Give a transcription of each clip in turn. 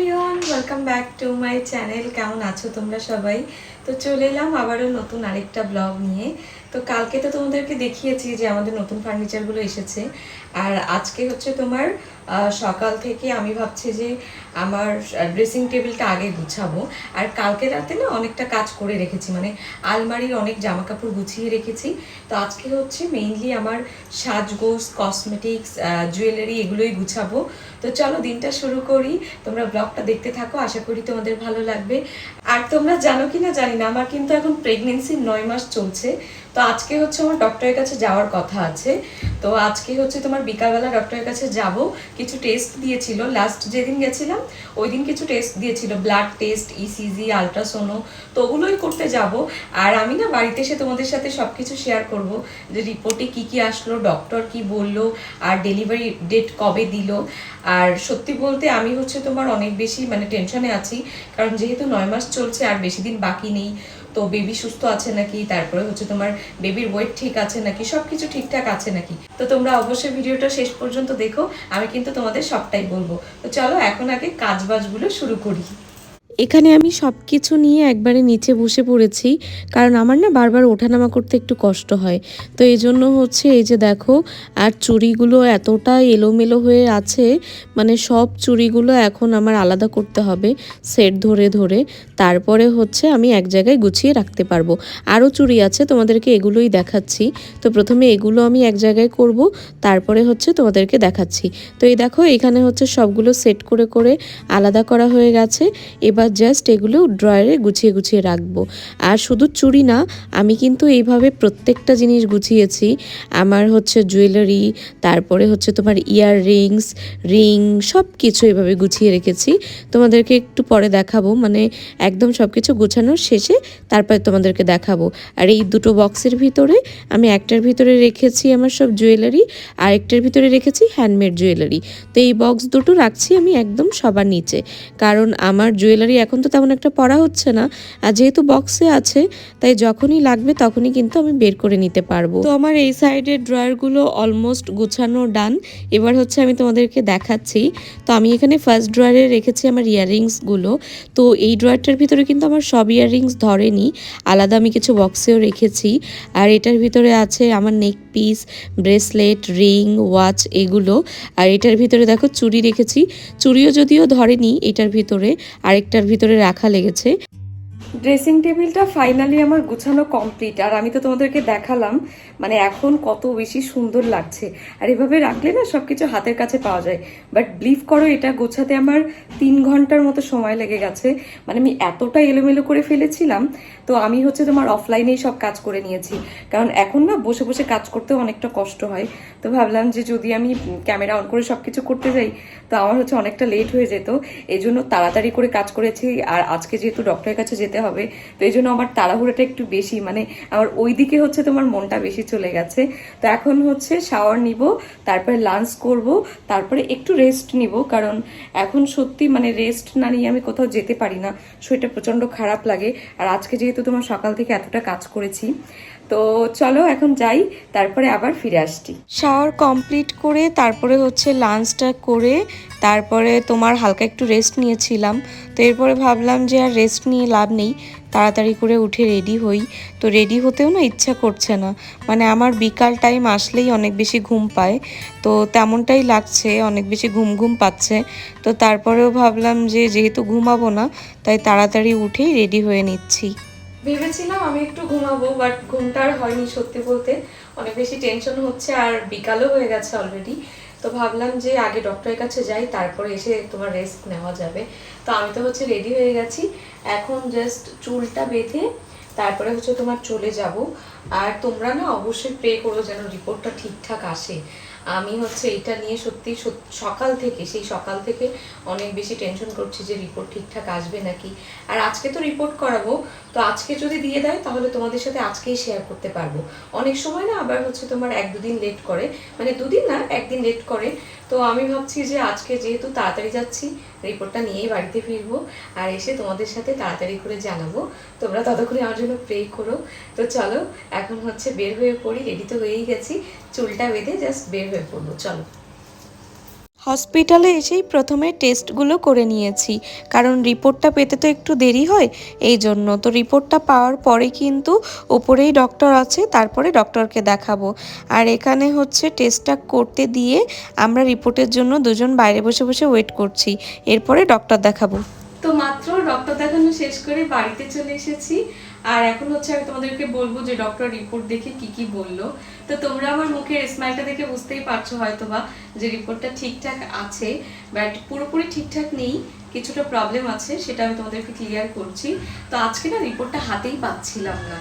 Everyone welcome back to my channel কেমন আছো তোমরা সবাই? তো চলে এলাম আবারও নতুন আরেকটা ব্লগ নিয়ে। তো কালকে তো তোমাদেরকে দেখিয়েছি যে আমাদের নতুন ফার্নিচারগুলো এসেছে। আর আজকে হচ্ছে তোমার সকাল থেকে আমি ভাবছি যে আমার ড্রেসিং টেবিলটা আগে গুছাবো। আর কালকে রাতে না অনেকটা কাজ করে রেখেছি মানে আলমারির অনেক জামা কাপড় গুছিয়ে রেখেছি। তো আজকে হচ্ছে মেইনলি আমার সাজগোজ কসমেটিক্স জুয়েলারি এগুলোই গুছাবো। তো চলো দিনটা শুরু করি। তোমরা ব্লগটা দেখতে থাকো, আশা করি তোমাদের ভালো লাগবে। আর তোমরা জানো কি না জানি না, আমার কিন্তু এখন প্রেগনেন্সি নয় মাস চলছে। তো আজকে হচ্ছে আমার ডক্টরের কাছে যাওয়ার কথা আছে। তো আজকে হচ্ছে তোমার বিকালবেলা ডক্টরের কাছে যাব। কিছু টেস্ট দিয়েছিল। লাস্ট যেদিন গেছিলাম ওই দিন কিছু টেস্ট দিয়েছিল। ব্লাড টেস্ট ইসিজি আলট্রাসোনো তো ওগুলোই করতে যাব। আর আমি না বাড়িতে এসে তোমাদের সাথে সব কিছু শেয়ার করব যে রিপোর্টে কি কি আসলো ডক্টর কি বলল, আর ডেলিভারি ডেট কবে দিল। আর সত্যি বলতে আমি হচ্ছে তোমার অনেক বেশি মানে টেনশনে আছি। কারণ যেহেতু নয় মাস চলছে, আর বেশি দিন বাকি নেই। তো বেবি সুস্থ আছে নাকি? তারপরে হচ্ছে তোমার বেবির ওয়েট ঠিক আছে নাকি? সব কিছু ঠিকঠাক আছে নাকি? তো তোমরা অবশ্যই ভিডিওটা শেষ পর্যন্ত দেখো। আমি কিন্তু তোমাদের সবটাই বলব। তো চলো এখন আগে কাজ বাজগুলো শুরু করি। এখানে আমি সব কিছু নিয়ে একবারে নিচে বসে পড়েছি, কারণ আমার না বারবার ওঠানামা করতে একটু কষ্ট হয়। তো এই জন্য হচ্ছে এই যে দেখো, আর চুড়িগুলো এতটা এলোমেলো হয়ে আছে মানে সব চুড়িগুলো এখন আমার আলাদা করতে হবে, সেট ধরে ধরে। তারপরে হচ্ছে আমি এক জায়গায় গুছিয়ে রাখতে পারব। আরও চুড়ি আছে, তোমাদেরকে এগুলোই দেখাচ্ছি। তো প্রথমে এগুলো আমি এক জায়গায় করব, তারপরে হচ্ছে তোমাদেরকে দেখাচ্ছি। তো এই দেখো, এখানে হচ্ছে সবগুলো সেট করে করে আলাদা করা হয়ে গেছে। এবার জাস্ট এগুলো ড্রয়ারে গুছিয়ে গুছিয়ে রাখব। আর শুধু চুড়ি না, আমি কিন্তু এইভাবে প্রত্যেকটা জিনিস গুছিয়েছি। আমার হচ্ছে জুয়েলারি তারপরে হচ্ছে তোমার ইয়ার রিংস রিং সব কিছু এভাবে গুছিয়ে রেখেছি। তোমাদেরকে একটু পরে দেখাবো মানে একদম সব কিছু গোছানোর শেষে তারপরে তোমাদেরকে দেখাবো। আর এই দুটো বক্সের ভিতরে আমি একটার ভিতরে রেখেছি আমার সব জুয়েলারি আর একটার ভিতরে রেখেছি হ্যান্ডমেড জুয়েলারি তো এই বক্স দুটো রাখছি আমি একদম সবার নিচে। কারণ আমার জুয়েলারি এখন তো তেমন একটা পরা হচ্ছে না। আর যেহেতু বক্সে আছে, তাই যখনই লাগবে তখনই কিন্তু আমি বের করে নিতে পারব। তো আমার এই সাইডের ড্রয়ারগুলো অলমোস্ট গোছানো ডান এবার হচ্ছে আমি তোমাদেরকে দেখাচ্ছি। তো আমি এখানে ফার্স্ট ড্রয়ারে রেখেছি আমার ইয়াররিংসগুলো তো এই ড্রয়ারটার ভিতরে কিন্তু আমার সব ইয়াররিংস ধরেনি। আলাদা আমি কিছু বক্সেও রেখেছি। আর এটার ভিতরে আছে আমার neck piece bracelet ring watch এগুলো। আর এটার ভিতরে দেখো চুড়ি রেখেছি। চুড়িও যদিও ধরেনি এটার ভিতরে। আরেকটার ভিতরে রাখা লেগেছে। ড্রেসিং টেবিলটা ফাইনালি আমার গুছানো কমপ্লিট আর আমি তো তোমাদেরকে দেখালাম মানে এখন কত বেশি সুন্দর লাগছে। আর এভাবে রাখলে না সব কিছু হাতের কাছে পাওয়া যায়। বাট বিলিভ করো, এটা গোছাতে আমার তিন ঘণ্টার মতো সময় লেগে গেছে। মানে আমি এতটা এলোমেলো করে ফেলেছিলাম, তো আমি হচ্ছে তোমার অফলাইনেই সব কাজ করে নিয়েছি। কারণ এখন না বসে বসে কাজ করতেও অনেকটা কষ্ট হয়। তো ভাবলাম যে যদি আমি ক্যামেরা অন করে সব কিছু করতে যাই, তো আমার হচ্ছে অনেকটা লেট হয়ে যেত। এই জন্য তাড়াতাড়ি করে কাজ করেছি। আর আজকে যেহেতু ডক্টরের কাছে যেতে হবে। তো এই জন্য আমার তাড়াহুড়াটা একটু বেশি। মানে আমার ওই দিকে হচ্ছে তোমার মনটা বেশি চলে গেছে। তো এখন হচ্ছে শাওয়ার নিব, তারপরে লাঞ্চ করব, তারপরে একটু রেস্ট নিব। কারণ এখন সত্যি মানে রেস্ট না নিয়ে আমি কোথাও যেতে পারি না। শরীরটা প্রচণ্ড খারাপ লাগে। আর আজকে যেহেতু তোমার সকাল থেকে এতটা কাজ করেছি তো চলো এখন যাই, তারপরে আবার ফিরে আসছি। শাওয়ার কমপ্লিট করে তারপরে হচ্ছে লাঞ্চটা করে তারপরে তোমার হালকা একটু রেস্ট নিয়েছিলাম। তো এরপরে ভাবলাম যে আর রেস্ট নিয়ে লাভ নেই, তাড়াতাড়ি করে উঠে রেডি হই। তো রেডি হতেও না ইচ্ছা করছে না। মানে আমার বিকাল টাইম আসলেই অনেক বেশি ঘুম পায়। তো তেমনটাই লাগছে, অনেক বেশি ঘুম ঘুম পাচ্ছে। তো তারপরেও ভাবলাম যে যেহেতু ঘুমাবো না, তাই তাড়াতাড়ি উঠেই রেডি হয়ে নিচ্ছি। ভেবেছিলাম আমি একটু ঘুমাবো বাট ঘুমটা আর হয়নি সত্যি বলতে। অনেক বেশি টেনশন হচ্ছে আর বিকালও হয়ে গেছে অলরেডি তো ভাবলাম যে আগে ডক্টরের কাছে যাই, তারপরে এসে তোমার রেস্ট নেওয়া যাবে। তো আমি তো হচ্ছে রেডি হয়ে গেছি। এখন জাস্ট চুলটা বেঁধে তারপরে হচ্ছে তোমার চলে যাব। আর তোমরা না অবশ্যই প্রে করো যেন রিপোর্টটা ঠিকঠাক আসে। আমি হচ্ছে এটা নিয়ে সত্যি সকাল থেকে, সেই সকাল থেকে অনেক বেশি টেনশন করছি যে রিপোর্ট ঠিকঠাক আসবে নাকি। আর আজকে তো রিপোর্ট করাবো, তো আজকে যদি দিয়ে দেয় তাহলে তোমাদের সাথে আজকেই শেয়ার করতে পারব। অনেক সময় না আবার হচ্ছে তোমার এক দুদিন লেট করে মানে দুদিন না, একদিন লেট করে তো আমি ভাবছি যে আজকে যেহেতু তাড়াতাড়ি যাচ্ছি রিপোর্টটা নিয়েই বাড়িতে ফিরবো আর এসে তোমাদের সাথে তাড়াতাড়ি করে জানাব। তোমরা ততক্ষণে আমার জন্য প্রে করো। তো চলো, এখন হচ্ছে বের হয়ে পড়ি রেডি তো হয়েই গেছি। চুলটা বেঁধে জাস্ট বের হয়ে পড়ব, চলো। হসপিটালে এসেই প্রথমে টেস্টগুলো করে নিয়েছি। কারণ রিপোর্টটা পেতে তো একটু দেরি হয়, এই জন্য। তো রিপোর্টটা পাওয়ার পরে কিন্তু ওপরেই ডক্টর আছে, তারপরে ডক্টরকে দেখাবো। আর এখানে হচ্ছে টেস্টটা করতে দিয়ে আমরা রিপোর্টের জন্য দুজন বাইরে বসে বসে ওয়েট করছি। এরপরে ডক্টর দেখাবো। তো মাত্র ডক্টর দেখানো শেষ করে বাড়িতে চলে এসেছি। আর এখন হচ্ছে আমি তোমাদেরকে বলব যে, ডক্টর রিপোর্ট দেখে কি কি বলল। তো তোমরা আমার মুখের স্মাইলটা দেখে বুঝতেই পারছ হয়তো বা যে রিপোর্টটা ঠিকঠাক আছে বাট পুরোপুরি ঠিকঠাক নেই, কিছুটা প্রবলেম আছে, সেটা আমি তোমাদেরকে ক্লিয়ার করছি। তো আজকে না রিপোর্টটা হাতেই পাচ্ছিলাম না।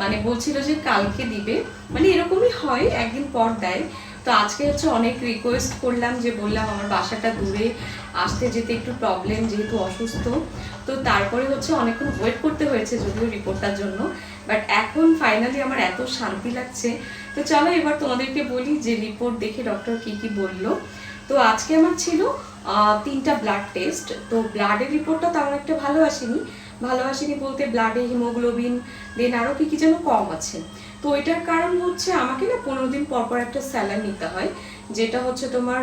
মানে বলছিল যে কালকে দিবে। মানে এরকমই হয়, একদিন পর দেয়। তো আজকে হচ্ছে অনেক রিকোয়েস্ট করলাম যে বললাম আমার বাসাটা দূরে, আসতে যেতে একটু প্রবলেম যেহেতু অসুস্থ। তো তারপরে হচ্ছে অনেকক্ষণ ওয়েট করতে হয়েছে যদিও রিপোর্টটার জন্য। বাট এখন ফাইনালি আমার এত শান্তি লাগছে। তো চলো এবার তোমাদেরকে বলি যে রিপোর্ট দেখে ডক্টর কি কি বলল। তো আজকে আমার ছিল তিনটা ব্লাড টেস্ট তো ব্লাডের রিপোর্টটা তেমন একটা ভালো আসেনি। ভালো আসেনি বলতে ব্লাডে হিমোগ্লোবিন দেন আরও কি কি যেন কম আছে। তো এটার কারণ হচ্ছে আমাকে না পনেরো দিন পর পর একটা স্যালাইন নিতে হয়, যেটা হচ্ছে তোমার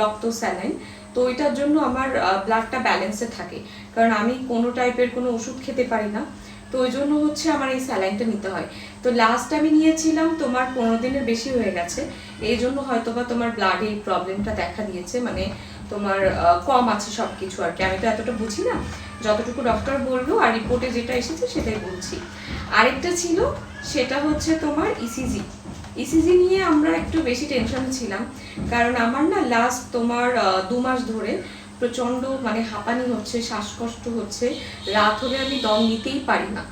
রক্ত স্যালাইন তো ওইটার জন্য আমার ব্লাডটা ব্যালেন্সে থাকে। কারণ আমি কোনো টাইপের কোনো ওষুধ খেতে পারি না। তো ওই জন্য হচ্ছে আমার এই স্যালাইনটা নিতে হয়। তো লাস্ট আমি নিয়েছিলাম, তোমার পনেরো দিনের বেশি হয়ে গেছে। এই জন্য হয়তো বা তোমার ব্লাডে এই প্রবলেমটা দেখা দিয়েছে মানে তোমার কম আছে সব কিছু আর কি। আমি তো এতটা বুঝি না। যতটুকু ডক্টর বলল আর রিপোর্টে যেটা এসেছে সেটাই বলছি। আরেকটা ছিল, সেটা হচ্ছে তোমার E ইসিজি ইসিজি নিয়ে আমরা একটু বেশি টেনশনে ছিলাম। কারণ আমার না লাস্ট তোমার দু মাস ধরে প্রচণ্ড মানে হাঁপানি হচ্ছে, শ্বাসকষ্ট হচ্ছে, রাত হলে আমি দম নিতেই পারি না।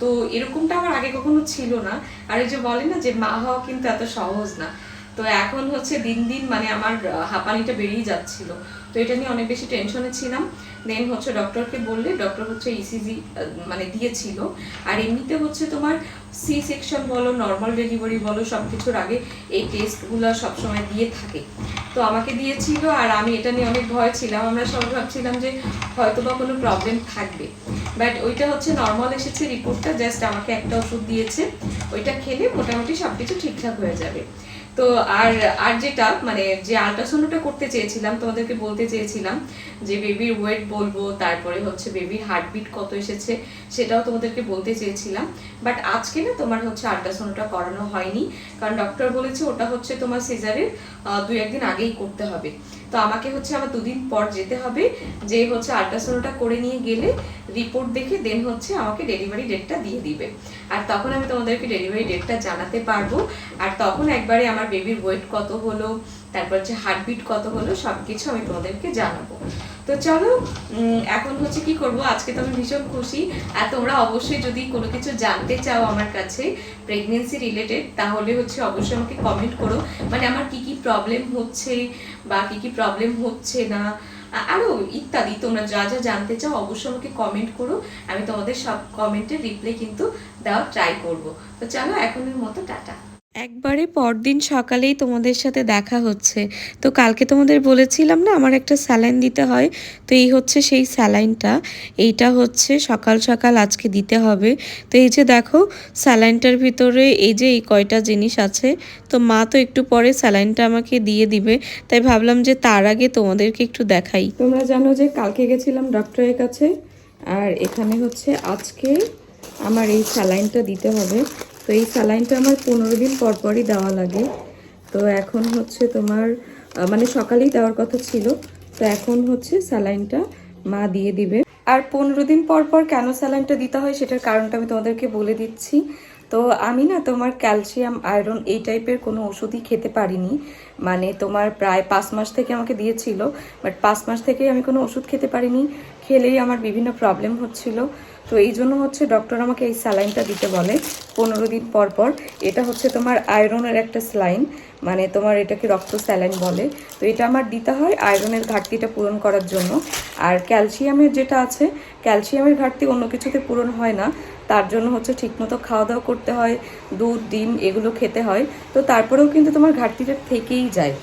তো এরকমটা আমার আগে কখনো ছিল না। আর এই যে বলে না যে মা হওয়া কিন্তু এত সহজ না। তো এখন হচ্ছে দিন দিন মানে আমার হাঁপানিটা বেড়েই যাচ্ছিল। তো এটা নিয়ে অনেক বেশি টেনশনে ছিলাম। দেন হচ্ছে ডক্টরকে বললে ডক্টর হচ্ছে ইসিজি মানে দিয়েছিল। আর এমনিতে হচ্ছে তোমার সি সেকশন বলো নর্মাল ডেলিভারি বলো সব কিছুর আগে এই টেস্টগুলো সবসময় দিয়ে থাকে। তো আমাকে দিয়েছিল আর আমি এটা নিয়ে অনেক ভয় ছিলাম। আমরা সব ভাবছিলাম যে হয়তো বা কোনো প্রবলেম থাকবে। বাট ওইটা হচ্ছে নর্মাল এসেছে রিপোর্টটা জাস্ট আমাকে একটা ওষুধ দিয়েছে। ওইটা খেলে মোটামুটি সব কিছু ঠিকঠাক হয়ে যাবে। তো আর আর যেটা মানে যে আল্ট্রাসাউন্ডটা করতে চেয়েছিলাম, তোমাদেরকে বলতে চেয়েছিলাম, যে বেবির ওয়েট বলব, তারপরে হচ্ছে বেবির হার্টবিট কত এসেছে, সেটাও তোমাদেরকে বলতে চেয়েছিলাম। বাট আজকে না তোমার হচ্ছে আল্ট্রাসাউন্ডটা করানো হয়নি, কারণ ডক্টর বলেছে ওটা হচ্ছে তোমার সিজারের দুই একদিন আগেই করতে হবে। তো আমাকে হচ্ছে আবার দুদিন পর যেতে হবে, যে হচ্ছে আল্ট্রাসাউন্ডটা করে নিয়ে গেলে রিপোর্ট দেখে দেন হচ্ছে আমাকে ডেলিভারি ডেটটা দিয়ে দিবে। আর তখন আমি তোমাদেরকে ডেলিভারি ডেটটা জানাতে পারব। আর তখন একবারে আমার বেবির ওয়েট কত হলো, তারপর হচ্ছে হার্টবিট কত হলো সব কিছু আমি তোমাদেরকে জানাব। তো চলো এখন হচ্ছে কি করব? আজকে তো আমি ভীষণ খুশি। আর তোমরা অবশ্যই যদি কোনো কিছু জানতে চাও আমার কাছে প্রেগনেন্সি রিলেটেড তাহলে হচ্ছে অবশ্যই আমাকে কমেন্ট করো। মানে আমার কি কি প্রবলেম হচ্ছে বা কি কি প্রবলেম হচ্ছে না আরও আরও ইত্যাদি। তোমরা যা যা জানতে চাও অবশ্যই আমাকে কমেন্ট করো। আমি তোমাদের সব কমেন্টের রিপ্লাই কিন্তু দেওয়ার ট্রাই করব। তো চলো এখনের মতো, টাটা। একবারে পরদিন সকালেই তোমাদের সাথে দেখা হচ্ছে। তো কালকে তোমাদের বলেছিলাম না, আমার একটা স্যালাইন দিতে হয়। তো এই হচ্ছে সেই স্যালাইনটা। এইটা হচ্ছে সকাল সকাল আজকে দিতে হবে। তো এই যে দেখো, স্যালাইনটার ভিতরে এই যে এই কয়টা জিনিস আছে, তো মা তো একটু পরে স্যালাইনটা আমাকে দিয়ে দিবে। তাই ভাবলাম যে তার আগে তোমাদেরকে একটু দেখাই। তোমরা জানো যে কালকে গেছিলাম ডক্টরের কাছে, আর এখানে হচ্ছে আজকে আমার এই স্যালাইনটা দিতে হবে। তো এই স্যালাইনটা আমার পনেরো দিন পর পরই দেওয়া লাগে। তো এখন হচ্ছে তোমার মানে সকালেই দেওয়ার কথা ছিল। তো এখন হচ্ছে স্যালাইনটা মা দিয়ে দিবে। আর পনেরো দিন পর পর কেন স্যালাইনটা দিতে হয় সেটার কারণটা আমি তোমাদেরকে বলে দিচ্ছি। তো আমি না তোমার ক্যালসিয়াম আয়রন এই টাইপের কোনো ওষুধই খেতে পারিনি। মানে তোমার প্রায় পাঁচ মাস থেকে আমাকে দিয়েছিল বাট পাঁচ মাস থেকে আমি কোনো ওষুধ খেতে পারিনি। খেলেই আমার বিভিন্ন প্রবলেম হচ্ছিল। তো এই জন্য হচ্ছে ডক্টর আমাকে এই স্যালাইনটা দিতে বলে পনেরো দিন পর পর। এটা হচ্ছে তোমার আয়রনের একটা স্যালাইন মানে তোমার এটাকে রক্ত স্যালাইন বলে। তো এটা আমার দিতে হয় আয়রনের ঘাটতিটা পূরণ করার জন্য। আর ক্যালসিয়ামের যেটা আছে ক্যালসিয়ামের ঘাটতি অন্য কিছুতে পূরণ হয় না। তার জন্য হচ্ছে ঠিকমতো খাওয়া দাওয়া করতে হয়, দুধ, ডিম এগুলো খেতে হয়। তো তারপরেও কিন্তু তোমার ঘাটতিটা থেকেই যায়।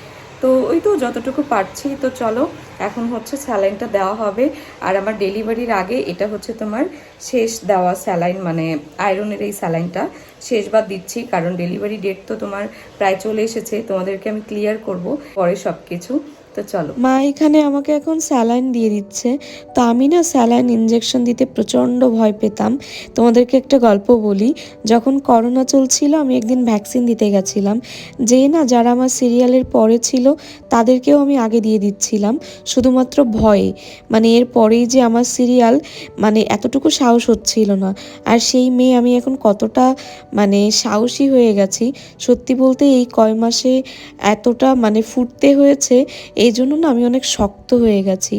তো ওই তো যতটুকু পারছি, তো চলো এখন হচ্ছে স্যালাইনটা দেওয়া হবে। আর আমার ডেলিভারির আগে এটা হচ্ছে তোমার শেষ দেওয়া স্যালাইন মানে আয়রনের এই স্যালাইনটা শেষবার দিচ্ছি, কারণ ডেলিভারি ডেট তো তোমার প্রায় চলে এসেছে, তোমাদেরকে আমি ক্লিয়ার করব পরে সব কিছু চলো। মা এখানে আমাকে এখন স্যালাইন দিয়ে দিচ্ছে। তো আমি না স্যালাইন ইঞ্জেকশন দিতে প্রচণ্ড ভয় পেতাম। তোমাদেরকে একটা গল্প বলি, যখন করোনা চলছিল, আমি একদিন ভ্যাকসিন দিতে গেছিলাম। যে না যারা আমার সিরিয়ালের পরে ছিল, তাদেরকেও আমি আগে দিয়ে দিচ্ছিলাম। শুধুমাত্র ভয়ে। মানে এর পরেই যে আমার সিরিয়াল মানে এতটুকু সাহস হচ্ছিল না। আর সেই মেয়ে, আমি এখন কতটা মানে সাহসী হয়ে গেছি। সত্যি বলতে এই কয় মাসে এতটা মানে ফুটতে হয়েছে এই জন্য না আমি অনেক শক্ত হয়ে গেছি।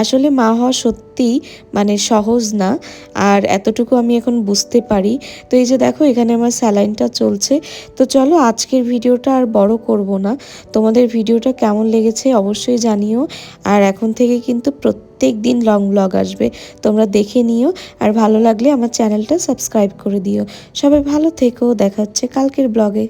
আসলে মা হওয়া সত্যি মানে সহজ না, আর এতটুকু আমি এখন বুঝতে পারি। তো এই যে দেখো, এখানে আমার স্যালাইনটা চলছে। তো চলো আজকের ভিডিওটা আর বড় করব না। তোমাদের ভিডিওটা কেমন লেগেছে অবশ্যই জানিও। আর এখন থেকে কিন্তু প্রত্যেক দিন লং ব্লগ আসবে, তোমরা দেখে নিও। আর ভালো লাগলে আমার চ্যানেলটা সাবস্ক্রাইব করে দিও। সবাই ভালো থেকো, দেখা হচ্ছে কালকের ব্লগে।